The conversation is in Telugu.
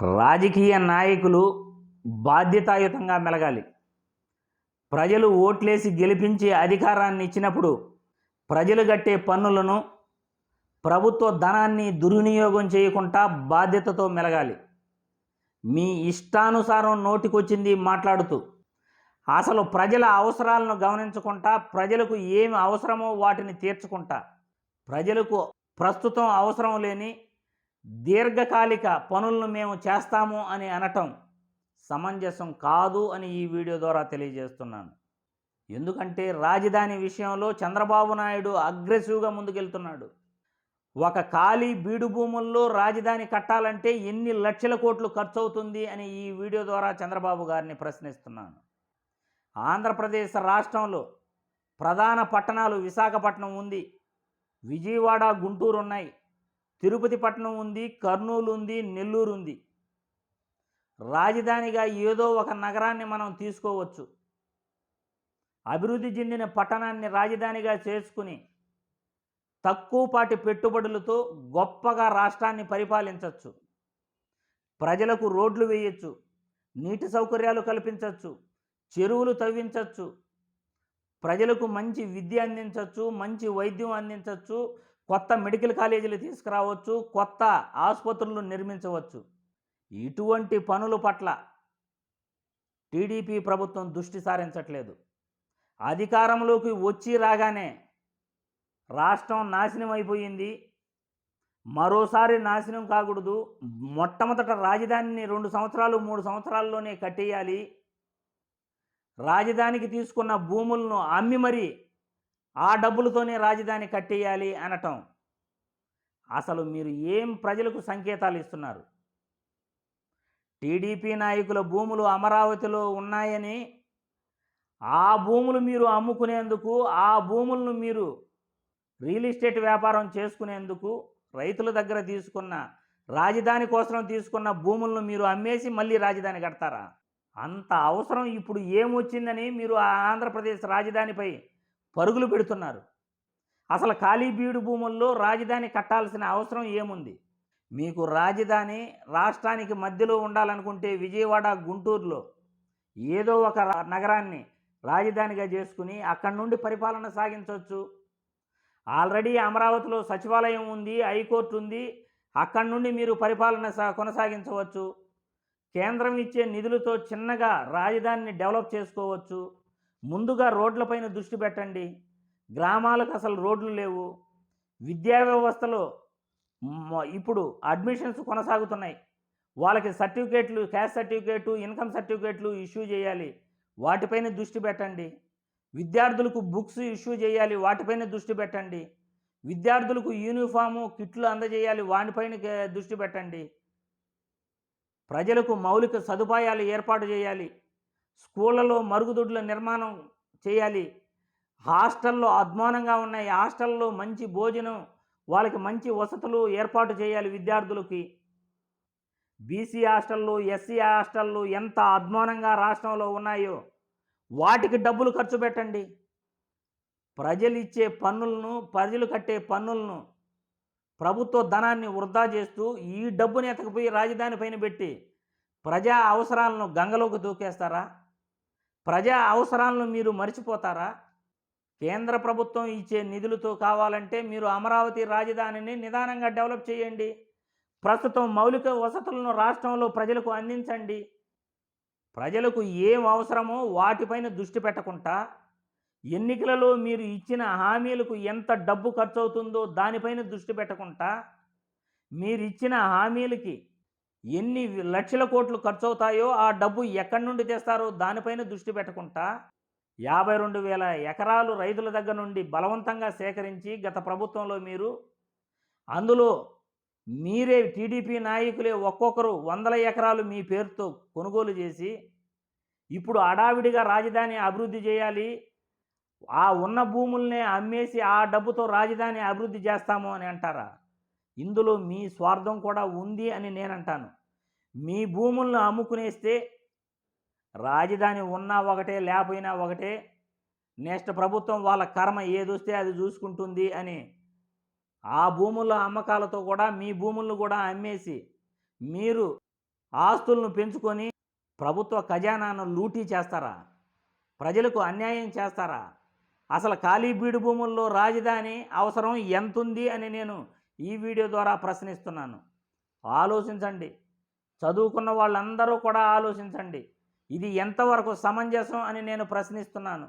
రాజకీయ నాయకులు బాధ్యతాయుతంగా మెలగాలి. ప్రజలు ఓట్లేసి గెలిపించి అధికారాన్ని ఇచ్చినప్పుడు ప్రజలు కట్టే పన్నులను ప్రభుత్వ ధనాన్ని దుర్వినియోగం చేయకుండా బాధ్యతతో మెలగాలి. మీ ఇష్టానుసారం నోటికొచ్చింది మాట్లాడుతూ అసలు ప్రజల అవసరాలను గమనించకుండా ప్రజలకు ఏమి అవసరమో వాటిని తీర్చుకుంటా. ప్రజలకు ప్రస్తుతం అవసరం లేని దీర్ఘకాలిక పనులను మేము చేస్తాము అని అనటం సమంజసం కాదు అని ఈ వీడియో ద్వారా తెలియజేస్తున్నాను. ఎందుకంటే రాజధాని విషయంలో చంద్రబాబు నాయుడు అగ్రెసివ్గా ముందుకెళ్తున్నాడు. ఒక ఖాళీ బీడు భూముల్లో రాజధాని కట్టాలంటే ఎన్ని లక్షల కోట్లు ఖర్చు అవుతుంది అని ఈ వీడియో ద్వారా చంద్రబాబు గారిని ప్రశ్నిస్తున్నాను. ఆంధ్రప్రదేశ్ రాష్ట్రంలో ప్రధాన పట్టణాలు విశాఖపట్నం ఉంది. విజయవాడ గుంటూరు ఉన్నాయి తిరుపతి పట్టణం ఉంది కర్నూలు ఉంది నెల్లూరు ఉంది. రాజధానిగా ఏదో ఒక నగరాన్ని మనం తీసుకోవచ్చు. అభివృద్ధి చెందిన పట్టణాన్ని రాజధానిగా చేసుకుని తక్కువపాటి పెట్టుబడులతో గొప్పగా రాష్ట్రాన్ని పరిపాలించవచ్చు. ప్రజలకు రోడ్లు వేయచ్చు నీటి సౌకర్యాలు కల్పించవచ్చు చెరువులు తవ్వించవచ్చు ప్రజలకు మంచి విద్య అందించవచ్చు మంచి వైద్యం అందించవచ్చు కొత్త మెడికల్ కాలేజీలు తీసుకురావచ్చు కొత్త ఆసుపత్రులు నిర్మించవచ్చు. ఇటువంటి పనుల పట్ల టీడీపీ ప్రభుత్వం దృష్టి సారించట్లేదు. అధికారంలోకి వచ్చి రాగానే రాష్ట్రం నాశనం అయిపోయింది. మరోసారి నాశనం కాకూడదు. మొట్టమొదట రాజధానిని రెండు సంవత్సరాలు మూడు సంవత్సరాల్లోనే కట్టేయాలి. రాజధానికి తీసుకున్న భూములను అమ్మి మరి ఆ డబ్బులతోనే రాజధాని కట్టేయాలి అనటం. అసలు మీరు ఏం ప్రజలకు సంకేతాలు ఇస్తున్నారు? టీడీపీ నాయకుల భూములు అమరావతిలో ఉన్నాయని ఆ భూములు మీరు అమ్ముకునేందుకు ఆ భూములను మీరు రియల్ ఎస్టేట్ వ్యాపారం చేసుకునేందుకు రైతుల దగ్గర తీసుకున్న రాజధాని కోసం తీసుకున్న భూములను మీరు అమ్మేసి మళ్ళీ రాజధాని కడతారా? అంత అవసరం ఇప్పుడు ఏమొచ్చిందని మీరు ఆ ఆంధ్రప్రదేశ్ రాజధానిపై పరుగులు పెడుతున్నారు. అసలు ఖాళీ బీడు భూముల్లో రాజధాని కట్టాల్సిన అవసరం ఏముంది? మీకు రాజధాని రాష్ట్రానికి మధ్యలో ఉండాలనుకుంటే విజయవాడ గుంటూరులో ఏదో ఒక నగరాన్ని రాజధానిగా చేసుకుని అక్కడి నుండి పరిపాలన సాగించవచ్చు ఆల్రెడీ అమరావతిలో సచివాలయం ఉంది హైకోర్టు ఉంది. అక్కడి నుండి మీరు పరిపాలన సా కొనసాగించవచ్చు. కేంద్రం ఇచ్చే నిధులతో చిన్నగా రాజధానిని డెవలప్ చేసుకోవచ్చు. ముందుగా రోడ్లపైన దృష్టి పెట్టండి. గ్రామాలకు అసలు రోడ్లు లేవు. విద్యా వ్యవస్థలో ఇప్పుడు అడ్మిషన్స్ కొనసాగుతున్నాయి. వాళ్ళకి సర్టిఫికేట్లు క్యాస్ట్ సర్టిఫికేటు ఇన్కమ్ సర్టిఫికేట్లు ఇష్యూ చేయాలి. వాటిపైన దృష్టి పెట్టండి. విద్యార్థులకు బుక్స్ ఇష్యూ చేయాలి. వాటిపైన దృష్టి పెట్టండి. విద్యార్థులకు యూనిఫాము కిట్లు అందజేయాలి. వాటిపైన దృష్టి పెట్టండి. ప్రజలకు మౌలిక సదుపాయాలు ఏర్పాటు చేయాలి. స్కూళ్ళలో మరుగుదొడ్ల నిర్మాణం చేయాలి. హాస్టల్లో అధ్వానంగా ఉన్నాయి హాస్టల్లో మంచి భోజనం వాళ్ళకి మంచి వసతులు ఏర్పాటు చేయాలి విద్యార్థులకి. బీసీ హాస్టళ్ళు ఎస్సీ హాస్టళ్ళు ఎంత అధ్వానంగా రాష్ట్రంలో ఉన్నాయో వాటికి డబ్బులు ఖర్చు పెట్టండి. ప్రజలు ఇచ్చే పన్నులను ప్రజలు కట్టే పన్నులను ప్రభుత్వ ధనాన్ని వృధా చేస్తూ ఈ డబ్బుని ఎతకపోయి రాజధాని పైన పెట్టి ప్రజా అవసరాలను గంగలోకి దూకేస్తారా? ప్రజా అవసరాలను మీరు మర్చిపోతారా? కేంద్ర ప్రభుత్వం ఇచ్చే నిధులతో కావాలంటే మీరు అమరావతి రాజధానిని నిదానంగా డెవలప్ చేయండి. ప్రస్తుతం మౌలిక వసతులను రాష్ట్రంలో ప్రజలకు అందించండి. ప్రజలకు ఏం అవసరమో వాటిపైన దృష్టి పెట్టకుండా ఎన్నికలలో మీరు ఇచ్చిన హామీలకు ఎంత డబ్బు ఖర్చు అవుతుందో దానిపైన దృష్టి పెట్టకుండా మీరు ఇచ్చిన హామీలకి ఎన్ని లక్షల కోట్లు ఖర్చు అవుతాయో ఆ డబ్బు ఎక్కడి నుండి తెస్తారో దానిపైన దృష్టి పెట్టకుండా యాభై రెండు వేల ఎకరాలు రైతుల దగ్గర నుండి బలవంతంగా సేకరించి గత ప్రభుత్వంలో మీరు అందులో మీరే టీడీపీ నాయకులే ఒక్కొక్కరు వందల ఎకరాలు మీ పేరుతో కొనుగోలు చేసి ఇప్పుడు అడావిడిగా రాజధాని అభివృద్ధి చేయాలి ఆ ఉన్న భూముల్నే అమ్మేసి ఆ డబ్బుతో రాజధాని అభివృద్ధి చేస్తాము అని అంటారా? ఇందులో మీ స్వార్థం కూడా ఉంది అని నేనంటాను. మీ భూములను అమ్ముకునేస్తే రాజధాని ఉన్నా ఒకటే లేకపోయినా ఒకటే నెక్స్ట్ ప్రభుత్వం వాళ్ళ కర్మ ఏదొస్తే అది చూసుకుంటుంది అని ఆ భూముల అమ్మకాలతో కూడా మీ భూములను కూడా అమ్మేసి మీరు ఆస్తులను పెంచుకొని ప్రభుత్వ ఖజానాను లూటీ చేస్తారా? ప్రజలకు అన్యాయం చేస్తారా? అసలు ఖాళీ బీడు భూముల్లో రాజధాని అవసరం ఎంతుంది అని నేను ఈ వీడియో ద్వారా ప్రశ్నిస్తున్నాను. ఆలోచించండి. చదువుకున్న వాళ్ళందరూ కూడా ఆలోచించండి. ఇది ఎంతవరకు సమంజసం అని నేను ప్రశ్నిస్తున్నాను.